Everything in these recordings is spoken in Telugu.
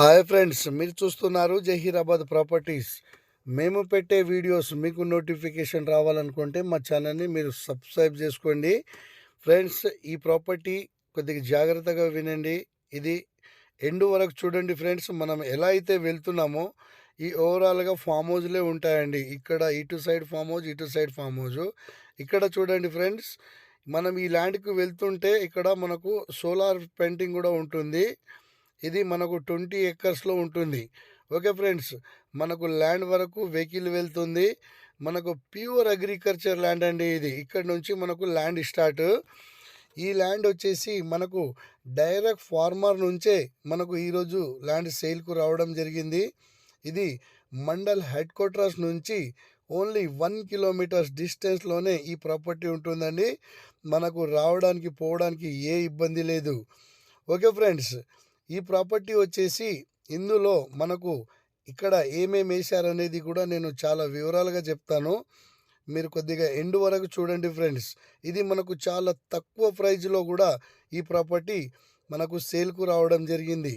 హాయ్ ఫ్రెండ్స్ మీరు చూస్తున్నారు జహీరాబాద్ ప్రాపర్టీస్. మేము పెట్టే వీడియోస్ మీకు నోటిఫికేషన్ రావాలనుకుంటే మా ఛానల్ని మీరు సబ్స్క్రైబ్ చేసుకోండి. ఫ్రెండ్స్ ఈ ప్రాపర్టీ కొద్దిగా జాగ్రత్తగా వినండి. ఇది ఎండు వరకు చూడండి ఫ్రెండ్స్ మనం ఎలా అయితే వెళ్తున్నామో ఈ ఓవరాల్గా ఫామ్ హౌస్లే ఉంటాయండి. ఇక్కడ ఇటు సైడ్ ఫామ్ హౌజ్ ఇటు సైడ్ ఫామ్ హౌజ్. ఇక్కడ చూడండి ఫ్రెండ్స్ మనం ఈ ల్యాండ్కి వెళ్తుంటే ఇక్కడ మనకు సోలార్ పెయింటింగ్ కూడా ఉంటుంది. ఇది మనకు ట్వంటీ ఎకర్స్లో ఉంటుంది. ఓకే ఫ్రెండ్స్ మనకు ల్యాండ్ వరకు వెహికల్ వెళ్తుంది. మనకు ప్యూర్ అగ్రికల్చర్ ల్యాండ్ అండి ఇది. ఇక్కడ నుంచి మనకు ల్యాండ్ స్టార్ట్. ఈ ల్యాండ్ వచ్చేసి మనకు డైరెక్ట్ ఫార్మర్ నుంచే మనకు ఈరోజు ల్యాండ్ సేల్కు రావడం జరిగింది. ఇది మండల్ హెడ్ క్వార్టర్స్ నుంచి ఓన్లీ వన్ కిలోమీటర్స్ డిస్టెన్స్లోనే ఈ ప్రాపర్టీ ఉంటుందండి. మనకు రావడానికి పోవడానికి ఏ ఇబ్బంది లేదు. ఓకే ఫ్రెండ్స్ ఈ ప్రాపర్టీ వచ్చేసి ఇందులో మనకు ఇక్కడ ఏమేమి వేశారనేది కూడా నేను చాలా వివరాలుగా చెప్తాను. మీరు కొద్దిగా ఎండ్ వరకు చూడండి ఫ్రెండ్స్. ఇది మనకు చాలా తక్కువ ప్రైజ్లో కూడా ఈ ప్రాపర్టీ మనకు సేల్కు రావడం జరిగింది.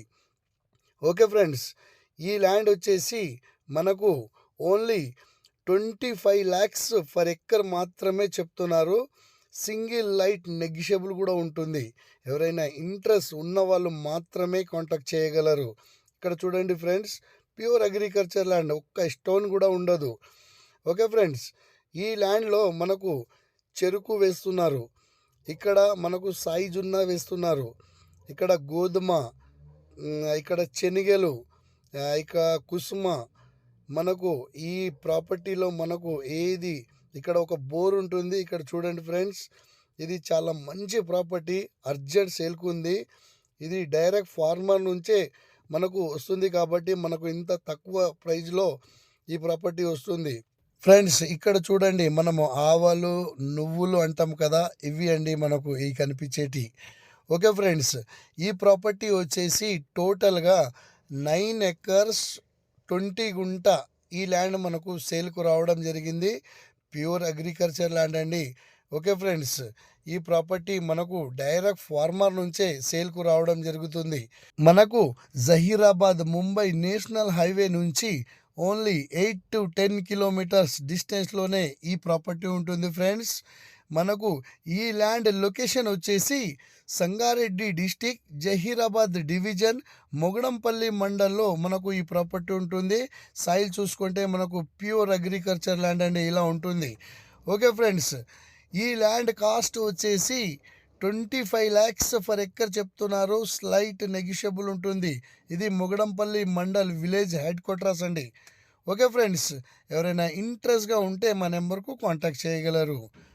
Okay friends. ఈ ల్యాండ్ వచ్చేసి మనకు only twenty five lakhs for acre మాత్రమే చెప్తున్నారు. సింగిల్ లైట్ నెగిషియబుల్ కూడా ఉంటుంది. ఎవరైనా ఇంట్రెస్ట్ ఉన్న వాళ్ళు మాత్రమే కాంటాక్ట్ చేయగలరు. ఇక్కడ చూడండి ఫ్రెండ్స్ ప్యూర్ అగ్రికల్చర్ ల్యాండ్ ఒక్క స్టోన్ కూడా ఉండదు. ఓకే ఫ్రెండ్స్ ఈ ల్యాండ్లో మనకు చెరుకు వేస్తున్నారు. ఇక్కడ మనకు సాయి జున్న వేస్తున్నారు. ఇక్కడ గోధుమ ఇక్కడ శనగలు ఇక కుసుమ మనకు ఈ ప్రాపర్టీలో మనకు ఏది ఇక్కడ ఒక బోర్ ఉంటుంది. ఇక్కడ చూడండి ఫ్రెండ్స్. ఇది చాలా మంచి ప్రాపర్టీ. అర్జెంట్ సేల్కు ఉంది. ఇది డైరెక్ట్ ఫార్మర్ నుంచే మనకు వస్తుంది కాబట్టి మనకు ఇంత తక్కువ ప్రైజ్లో ఈ ప్రాపర్టీ వస్తుంది. ఫ్రెండ్స్ ఇక్కడ చూడండి. మనము ఆవాలు నువ్వులు అంటాం కదా. ఇవి అండి మనకు ఈ కనిపించేటి. Okay friends. ఈ ప్రాపర్టీ వచ్చేసి టోటల్గా నైన్ ఎకర్స్ ట్వంటీ గుంట ఈ ల్యాండ్ మనకు సేల్కు రావడం జరిగింది. ప్యూర్ అగ్రికల్చర్ ల్యాండ్ అండి. ఓకే ఫ్రెండ్స్ ఈ ప్రాపర్టీ మనకు డైరెక్ట్ ఫార్మర్ నుంచే సేల్కు రావడం జరుగుతుంది. మనకు జహీరాబాద్ ముంబై నేషనల్ హైవే నుంచి only eight to ten kilometres డిస్టెన్స్లోనే ఈ ప్రాపర్టీ ఉంటుంది ఫ్రెండ్స్. మనకు ఈ ల్యాండ్ లొకేషన్ వచ్చేసి సంగారెడ్డి డిస్టిక్ జహీరాబాద్ డివిజన్ మొగడంపల్లి మండల్లో మనకు ఈ ప్రాపర్టీ ఉంటుంది. సాయిల్ చూసుకుంటే మనకు ప్యూర్ అగ్రికల్చర్ ల్యాండ్ అండి ఇలా ఉంటుంది. ఓకే ఫ్రెండ్స్ ఈ ల్యాండ్ కాస్ట్ వచ్చేసి twenty five lakhs for acre చెప్తున్నారు. స్లైట్ నెగిషియబుల్ ఉంటుంది. ఇది Mogadampalli mandal village headquarters అండి. ఓకే ఫ్రెండ్స్ ఎవరైనా ఇంట్రెస్ట్గా ఉంటే మా నెంబర్కు కాంటాక్ట్ చేయగలరు.